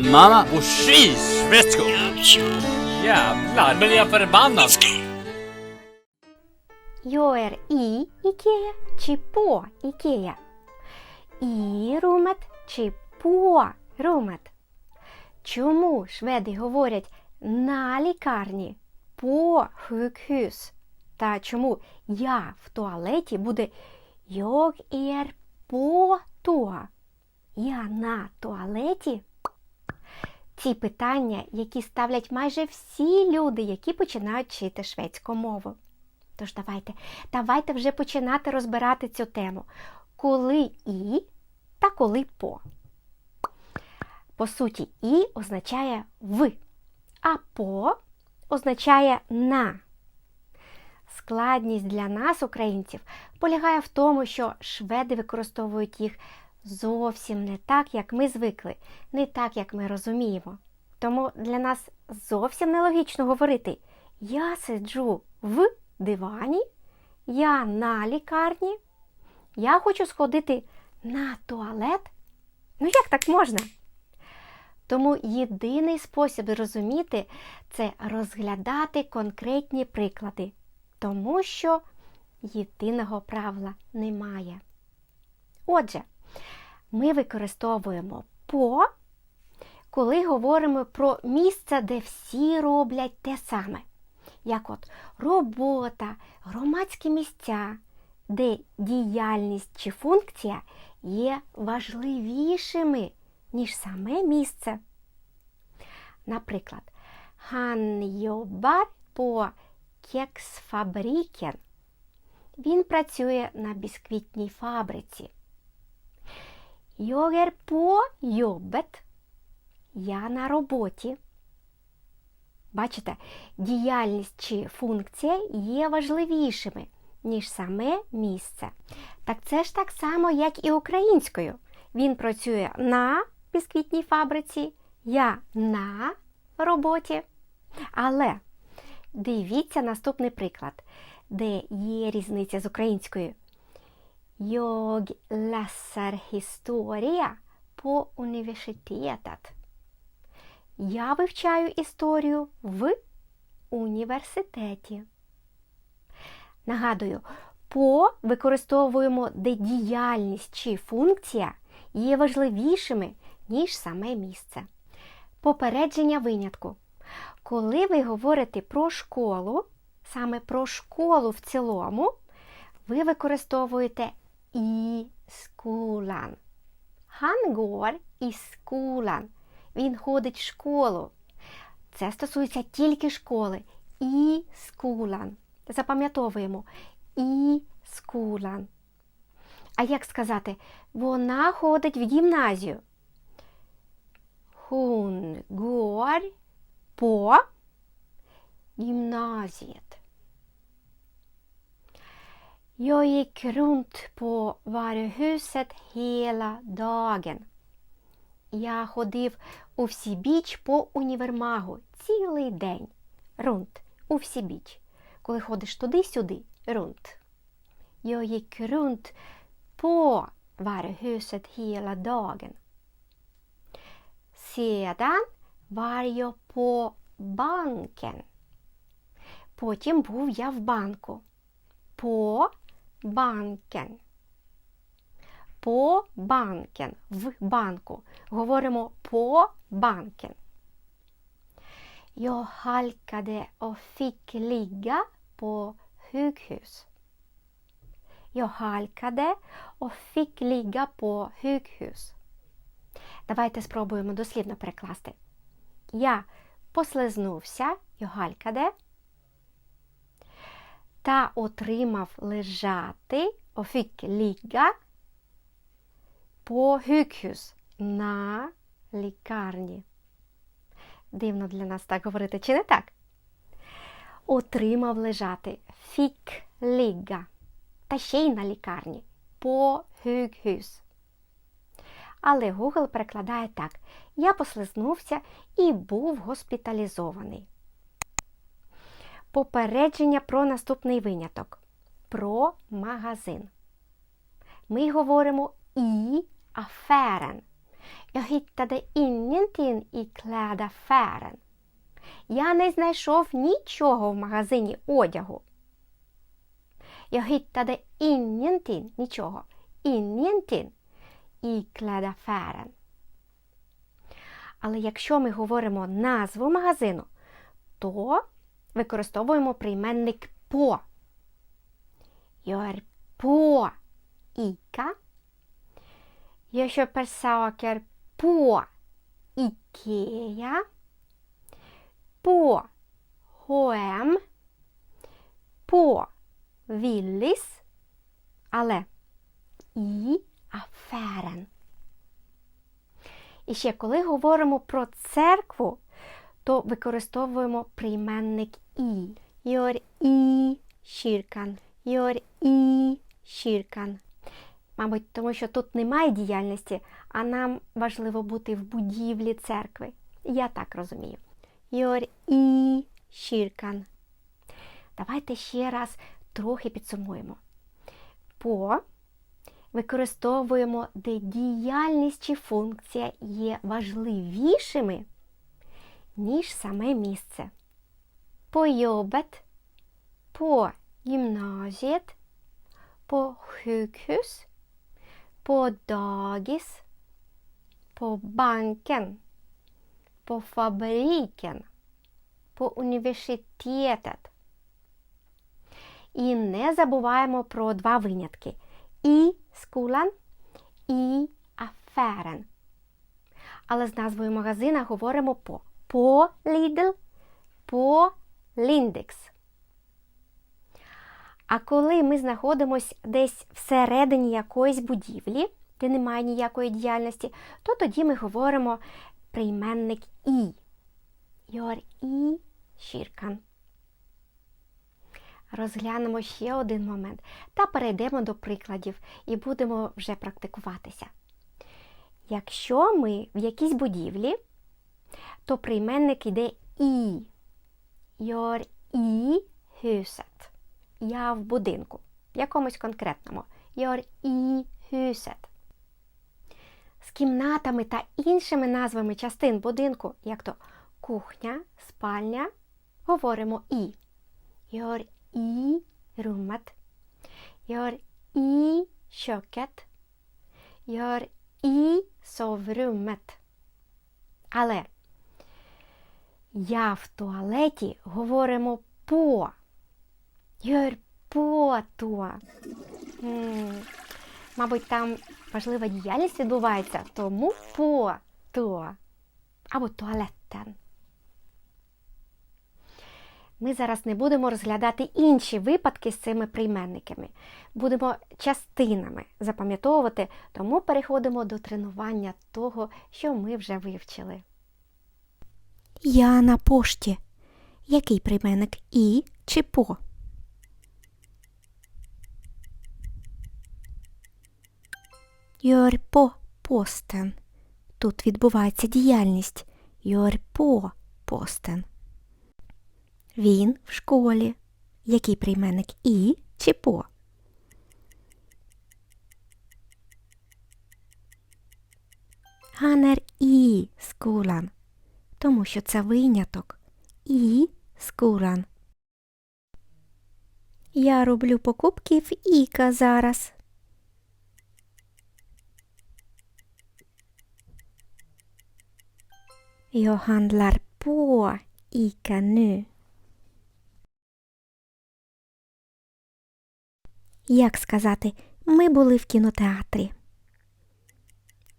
Mamma och skisvätskor! Jävlar, men jag är förbannad! Jag är i Ікея чи по Ікея? І румет чи по румет? Чому шведи говорять на лікарні, по sjukhus? Та чому я в туалеті буде jag är på toa? Я на туалеті? Ці питання, які ставлять майже всі люди, які починають вчити шведську мову. Тож давайте, давайте вже починати розбирати цю тему. Коли і та коли по. По суті, і означає в, а по означає на. Складність для нас, українців, полягає в тому, що шведи використовують їх зовсім не так, як ми звикли, не так, як ми розуміємо. Тому для нас зовсім нелогічно говорити Я сиджу в дивані, я на лікарні, я хочу сходити на туалет. Ну як так можна? Тому єдиний спосіб зрозуміти це розглядати конкретні приклади, тому що єдиного правила немає. Отже, ми використовуємо по, коли говоримо про місце, де всі роблять те саме, як от робота, громадські місця, де діяльність чи функція є важливішими, ніж саме місце. Наприклад, jobbar på кексфабрікен. Він працює на бісквітній фабриці. Jag är på. Я на роботі. Бачите, діяльність чи функція є важливішими, ніж саме місце. Так це ж так само, як і українською. Він працює на бісквітній фабриці, я на роботі. Але дивіться наступний приклад, де є різниця з українською. Jag läser historia på universitetet. Я вивчаю історію в університеті. Нагадую, по використовуємо, де діяльність чи функція є важливішими, ніж саме місце. Попередження винятку. Коли ви говорите про школу, саме про школу в цілому, ви використовуєте і скулан. Han går i skolan. Він ходить в школу. Це стосується тільки школи. І скулан. Запам'ятовуємо. І скулан. А як сказати, вона ходить в гімназію? Hon går på gymnasiet. Jag gick runt på varuhuset hela dagen. Я ходив у всібіч по універмагу цілий день. Рунт у всібіч. Коли ходиш туди-сюди, рунт. Jag gick runt på varuhuset hela dagen. Sedan var jag på banken. Потім був я в банку. På банкен. По банкен. В банку. Говоримо på banken. Jag halkade och fick ligga på sjukhus. Jag halkade och. Давайте спробуємо дослівно перекласти. Я послизнувся, halkade, та отримав лежати, och fick ligga, på на лікарні. Дивно для нас так говорити, чи не так? Отримав лежати. Фік ligga. Та ще й на лікарні. По sjukhus. Але Google перекладає так: Я послизнувся і був госпіталізований. Попередження про наступний виняток. Про магазин. Ми говоримо і аферен. Jag hittade ingenting. Я не знайшов нічого в магазині одягу. Jag hittade ingenting, нічого, ingenting i klädaffären. Але якщо ми говоримо назву магазину, то використовуємо прийменник. Jag är på Ica. Jag köper saker på Ikea. På H&M. På. Але і аферен. І ще коли говоримо про церкву, то використовуємо прийменник і. Gör і kyrkan. Gör і kyrkan. Мабуть, тому що тут немає діяльності, а нам важливо бути в будівлі церкви. Я так розумію. Gör і kyrkan. Давайте ще раз трохи підсумуємо. По використовуємо, де діяльність чи функція є важливішими, ніж саме місце. På jobbet, på gymnasiet, på sjukhus, på dagis, på banken, på fabriken, på. І не забуваємо про два винятки. І скулан, і аферен. Але з назвою магазина говоримо по. По Lidl, по Lindex. А коли ми знаходимося десь всередині якоїсь будівлі, де немає ніякої діяльності, то тоді ми говоримо прийменник і. Gör і kyrkan. Розглянемо ще один момент та перейдемо до прикладів і будемо вже практикуватися. Якщо ми в якійсь будівлі, то прийменник йде і. Gör і huset. Я в будинку. В якомусь конкретному. Gör і huset. З кімнатами та іншими назвами частин будинку, як то кухня, спальня, говоримо і. Gör i rummet. Gör i köket. Gör i sovrummet. Але я в туалеті говоримо по. Gör по то. Мабуть, там важлива діяльність відбувається, тому по то. Або туалеттен. Ми зараз не будемо розглядати інші випадки з цими прийменниками. Будемо частинами запам'ятовувати, тому переходимо до тренування того, що ми вже вивчили. Я на пошті. Який прийменник і чи по? På posten. Тут відбувається діяльність. På posten. Він в школі. Який прийменник і чи по? Ганер і скулан. Тому що це виняток. І скулан. Я роблю покупки в Іка зараз. Jag handlar på. Як сказати, ми були в кінотеатрі.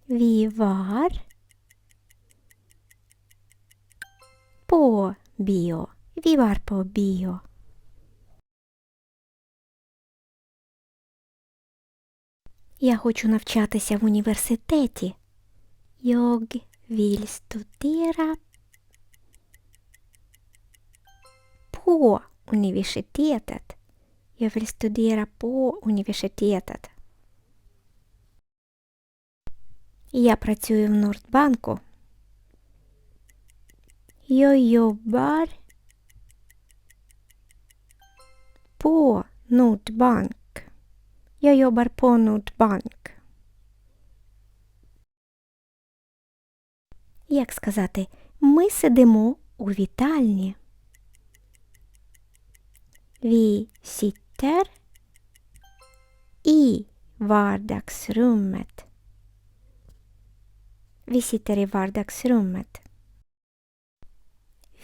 Vi var på bio. Vi var på bio. Я хочу навчатися в університеті. Vill studera på universitetet. Я працюю в Нордбанку. Jag jobbar på Nordbank. Jag jobbar på Nordbank. Як сказати, ми сидимо у вітальні. Vi sitter i vardagsrummet. Vi sitter i vardagsrummet.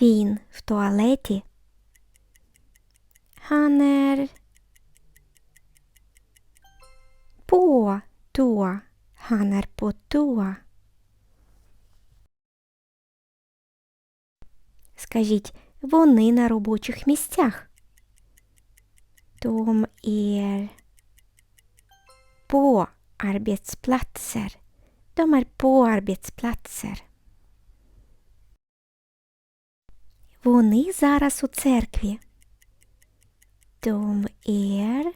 Він в туалеті. Toa. Han är på toa. Скажіть, вони на робочих arbetsplatser. De är på arbetsplatser. Вони зараз у церкві. Nu.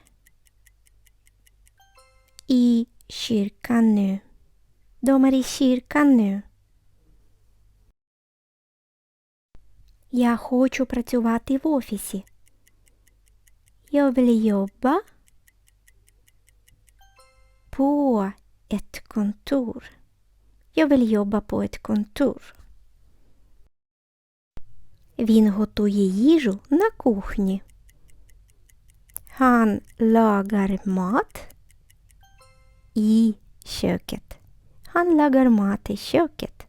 De är i kyrkan nu. Я хочу працювати в офісі. På ett kontor. Jag vill jobba på ett kontor. Він готує їжу на кухні. Han lagar mat i köket. Han lagar mat i köket.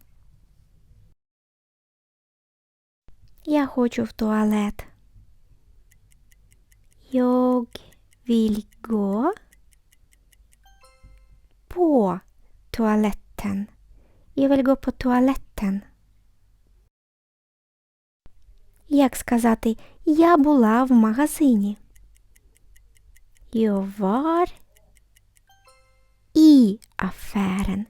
Я хочу в туалет. Jag vill gå på toaletten. Jag vill gå på toaletten. Як сказати, я була в магазині. Jag var i affären.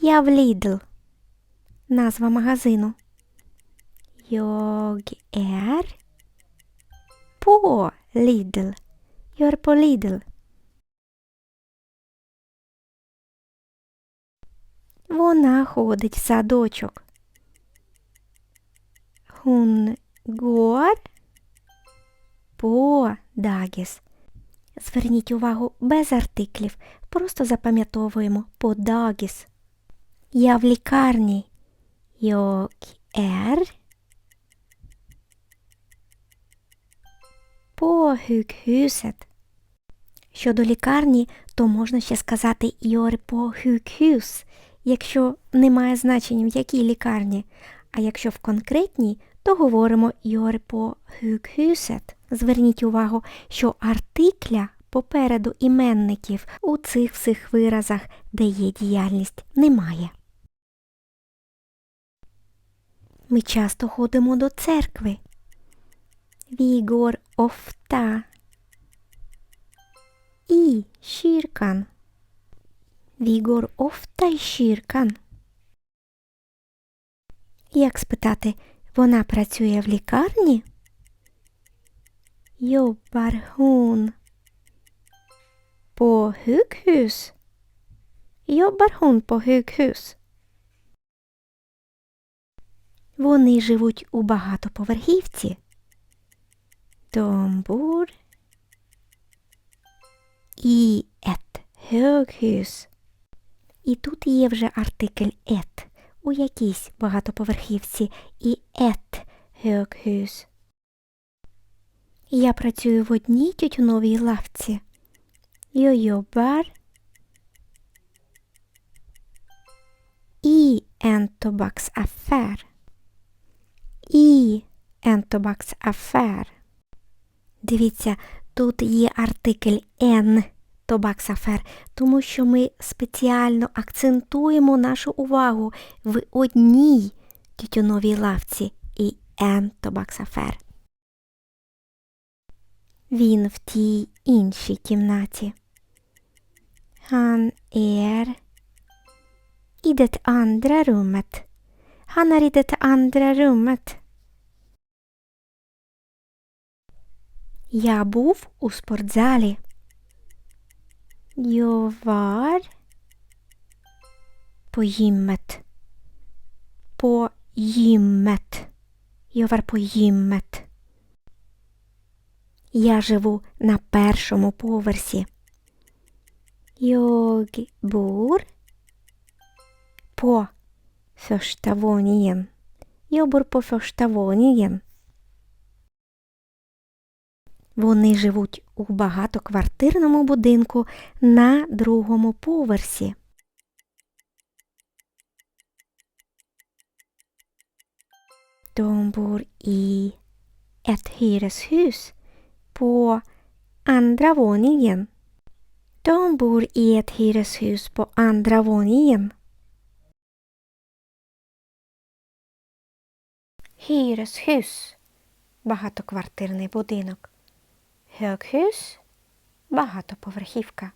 Я в Lidl. Назва магазину. Är på Lidl. Вона ходить в садочок. Hon går på dagis. Зверніть увагу без артиклів. Просто запам'ятовуємо по dagis. Я в лікарні. Jag är på sjukhuset. Щодо лікарні, то можна ще сказати «jag är på sjukhus», якщо немає значення в якій лікарні. А якщо в конкретній, то говоримо «jag är på. Зверніть увагу, що артикля попереду іменників у цих всіх виразах, де є діяльність, немає. Ми часто ходимо до церкви. Går ofta i kyrkan. Ofta i kyrkan. Як спитати, вона працює в лікарні? På sjukhus? Jobbar hon på sjukhus? Вони живуть у багатоповерхівці. I ett höghus. І тут є вже артикль «et» у якійсь багатоповерхівці і «et höghus. Я працюю в одній тютюновій лавці. Jag jobbar i en tobaksaffär. I en tobaksaffär. Дивіться, тут є артикль «en» Тобаксафер, тому що ми спеціально акцентуємо нашу увагу в одній тютюновій лавці і «en Тобаксафер. Він в тій іншій кімнаті. Han är i det andra rummet. Han är i. Я був у спортзалі. Jag var på gymmet. På gymmet. Jag var på gymmet. Я живу на першому поверсі. Jag bor på första våningen. Jag bor på första våningen. Вони живуть у багатоквартирному будинку на другому поверсі. De bor i ett hyreshus på hyreshus på andra våningen. Hyreshus багатоквартирний будинок. Höghus багатоповерхівка.